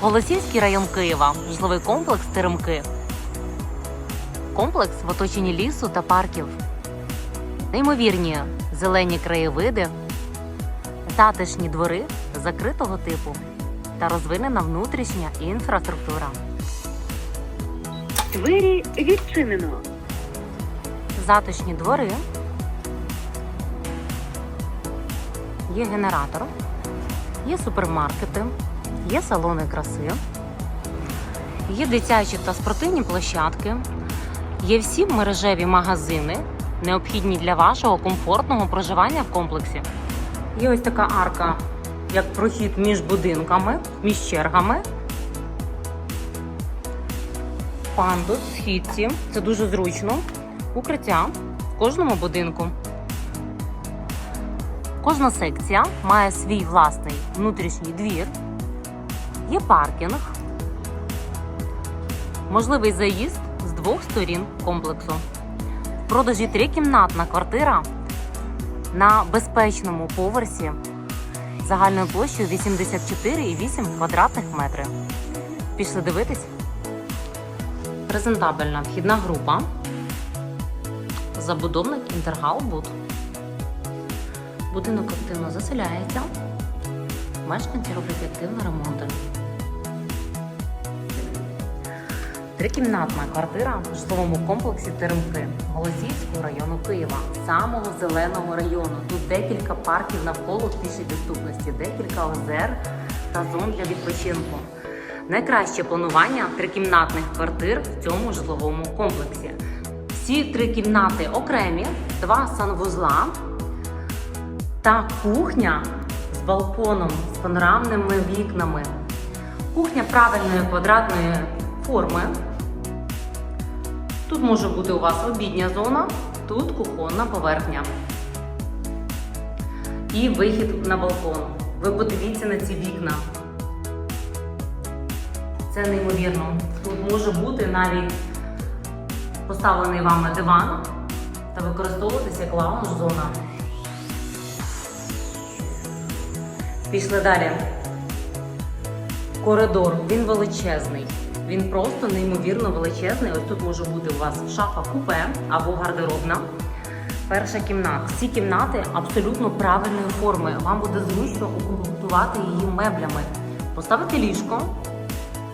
Голосівський район Києва, житловий комплекс Теремки. Комплекс в оточенні лісу та парків. Неймовірні зелені краєвиди, затишні двори закритого типу та розвинена внутрішня інфраструктура. Двері відчинено. Затишні двори. Є генератор, є супермаркети, є салони краси, є дитячі та спортивні площадки, є всі мережеві магазини, необхідні для вашого комфортного проживання в комплексі. Є ось така арка, як прохід між будинками, між чергами. Пандус, східці. Це дуже зручно. Укриття в кожному будинку. Кожна секція має свій власний внутрішній двір, є паркінг, можливий заїзд з двох сторін комплексу. В продажі трикімнатна квартира на безпечному поверсі загальною площею 84,8 квадратних метрів. Пішли дивитись. Презентабельна вхідна група. Забудовник Інтергалбуд. Будинок активно заселяється. Мешканці роблять активні ремонти. Трикімнатна квартира в житловому комплексі Теремки Голосіївського району Києва, самого зеленого району. Тут декілька парків навколо пішій доступності, декілька озер та зон для відпочинку. Найкраще планування трикімнатних квартир в цьому житловому комплексі. Всі три кімнати окремі, два санвузла та кухня з балконом, з панорамними вікнами. Кухня правильної квадратної форми. Тут може бути у вас обідня зона, тут кухонна поверхня. І вихід на балкон. Ви подивіться на ці вікна. Це неймовірно. Тут може бути навіть поставлений вами диван та використовуватися як лаунж-зона. Пішли далі. Коридор, він величезний. Він просто неймовірно величезний. Ось тут може бути у вас шафа купе або гардеробна. Перша кімната. Всі кімнати абсолютно правильної форми. Вам буде зручно укомплектувати її меблями. Поставити ліжко,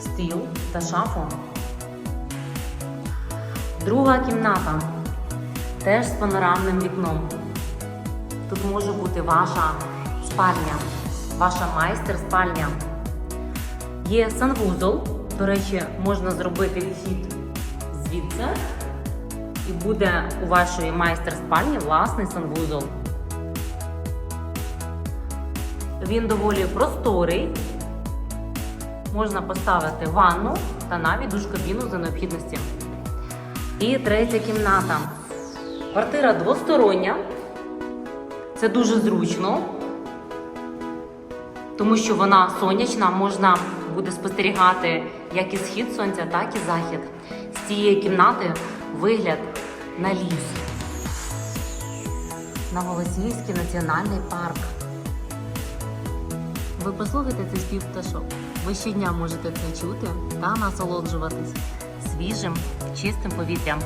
стіл та шафу. Друга кімната. Теж з панорамним вікном. Тут може бути ваша спальня, ваша майстер-спальня. Є санвузол. До речі, можна зробити вхід звідси, і буде у вашої майстер-спальні власний санвузол. Він доволі просторий. Можна поставити ванну та навіть душ-кабіну за необхідності. І третя кімната. Квартира двостороння. Це дуже зручно, тому що вона сонячна, можна буде спостерігати як і схід сонця, так і захід. З цієї кімнати вигляд на ліс. На Голосіївський національний парк. Ви послухайте цей спів пташок. Ви щодня можете це чути та насолоджуватись свіжим, чистим повітрям.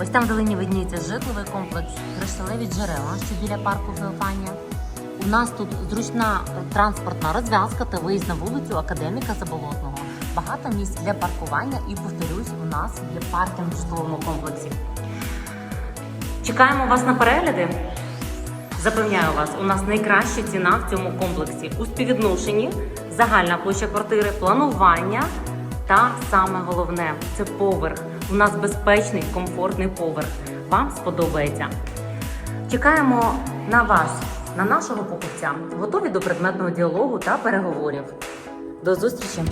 Ось там вдалині видніється житловий комплекс Кришталеві джерела, що біля парку Феофанія. У нас тут зручна транспортна розв'язка та виїзд на вулицю Академіка Заболотного. Багато місць для паркування і, повторюсь, у нас є паркінг в житловому комплексі. Чекаємо вас на перегляди. Запевняю вас, у нас найкраща ціна в цьому комплексі у співвідношенні, загальна площа квартири, планування та саме головне це поверх. У нас безпечний, комфортний поверх. Вам сподобається. Чекаємо на вас, на нашого покупця, готові до предметного діалогу та переговорів. До зустрічі!